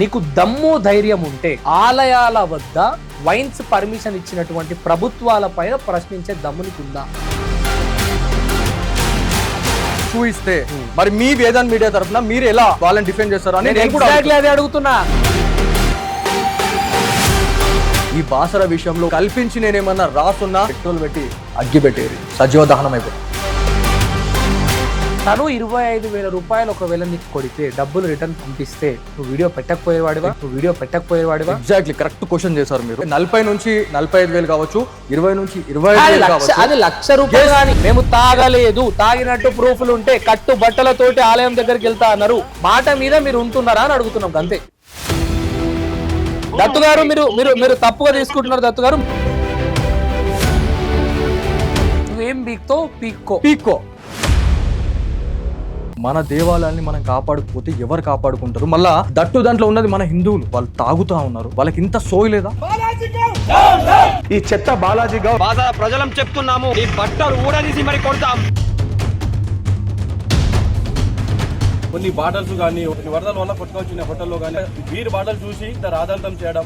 నీకు దమ్ము ధైర్యం ఉంటే ఆలయాల వద్ద వైన్స్ పర్మిషన్ ఇచ్చినటువంటి ప్రభుత్వాల పైన ప్రశ్నించే దమ్ము నీకుందా? చూయిస్తే మరి మీ వేదాంత్ మీడియా తరఫున మీరు ఎలా వాళ్ళని డిఫెండ్ చేస్తారు అని నేను కూడా అదే అడుగుతున్నా. ఈ బాసర విషయంలో కల్పించి నేనేమన్నా రాసున్నా? పెట్రోల్ పెట్టి అగ్గి పెట్టేది. సజీవ దహనం అయిపోయింది. తను ఇరవై ఐదు వేల రూపాయలు ఒకవేళ నీకు కొడితే డబ్బులు రిటర్న్ పంపిస్తే నువ్వు వీడియో పెట్టకపోయేవాడివా? నువ్వు వీడియో పెట్టకపోయేవాడివా? ఎగ్జాక్ట్లీ కరెక్ట్ క్వశ్చన్ చేశారు మీరు. నలభై నుంచి నలభై ఐదు వేలు కావచ్చు ఇరవై నుంచి ఇరవై ఐదు అది వేలు లక్ష కావచ్చు. అది లక్ష రూపాయలు కానీ మేము తాగలేదు. తాగినట్టు ప్రూఫ్లు ఉంటే కట్టు బట్టలతోటి ఆలయం దగ్గరికి వెళ్తా అన్నారు. మాట మీద మీరు ఉంటున్నారా అని అడుగుతున్నాం అంతే. దత్తు గారు మీరు మీరు మీరు తప్పుగా తీసుకుంటున్నారు దత్తు గారు. నువ్వేం పీక్తో? పీక్కో. పీక్కో. మన దేవాలయాన్ని మనం కాపాడుకోకపోతే ఎవరు కాపాడుకుంటారు? మళ్ళా దట్టు దాంట్లో ఉన్నది మన హిందువులు. వాళ్ళు తాగుతా ఉన్నారు. వాళ్ళకి ఇంత సోయి లేదా? ఈ చెత్త బాలాజీ గౌడ్ బాధ ప్రజలం చెప్తున్నాము. ఈ బట్టలు ఊడదీసి మరి కొడతాం. కొన్ని బాటల్స్ కానీ కొన్ని వరదల వల్ల కొట్టుకొచ్చిన హోటల్లో కానీ వీరి బాటలు చూసి ఇంత రాధాంతం చేయడం